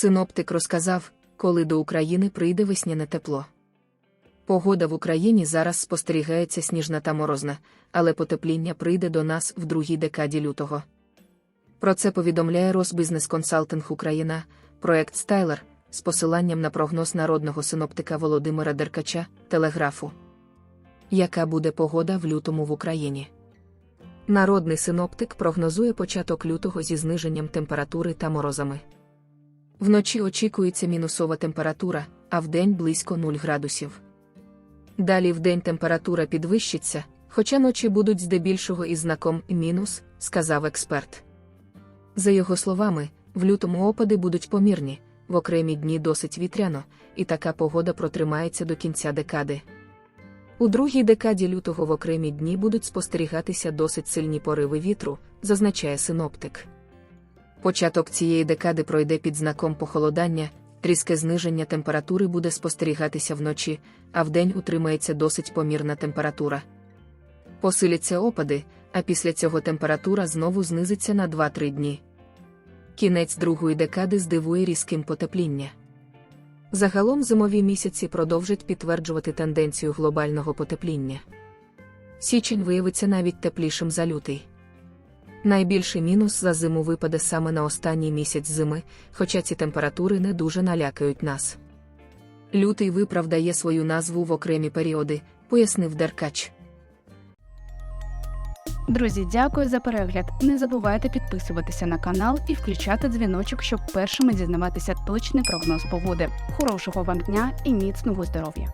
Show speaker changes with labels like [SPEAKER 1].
[SPEAKER 1] Синоптик розказав, коли до України прийде весняне тепло. Погода в Україні зараз спостерігається сніжна та морозна, але потепління прийде до нас в другій декаді лютого. Про це повідомляє Росбізнес Консалтинг Україна, проект Стайлер, з посиланням на прогноз народного синоптика Володимира Деркача, телеграфу. Яка буде погода в лютому в Україні? Народний синоптик прогнозує початок лютого зі зниженням температури та морозами. Вночі очікується мінусова температура, а вдень близько 0 градусів. Далі вдень температура підвищиться, хоча ночі будуть здебільшого із знаком мінус, сказав експерт. За його словами, в лютому опади будуть помірні, в окремі дні досить вітряно, і така погода протримається до кінця декади. У другій декаді лютого в окремі дні будуть спостерігатися досить сильні пориви вітру, зазначає синоптик. Початок цієї декади пройде під знаком похолодання, різке зниження температури буде спостерігатися вночі, а вдень утримається досить помірна температура. Посиляться опади, а після цього температура знову знизиться на 2-3 дні. Кінець другої декади здивує різким потепління. Загалом зимові місяці продовжать підтверджувати тенденцію глобального потепління. Січень виявиться навіть теплішим за лютий. Найбільший мінус за зиму випаде саме на останній місяць зими, хоча ці температури не дуже налякають нас. Лютий виправдає свою назву в окремі періоди, пояснив Деркач.
[SPEAKER 2] Друзі, дякую за перегляд. Не забувайте підписуватися на канал і включати дзвіночок, щоб першими дізнаватися точний прогноз погоди. Хорошого вам дня і міцного здоров'я!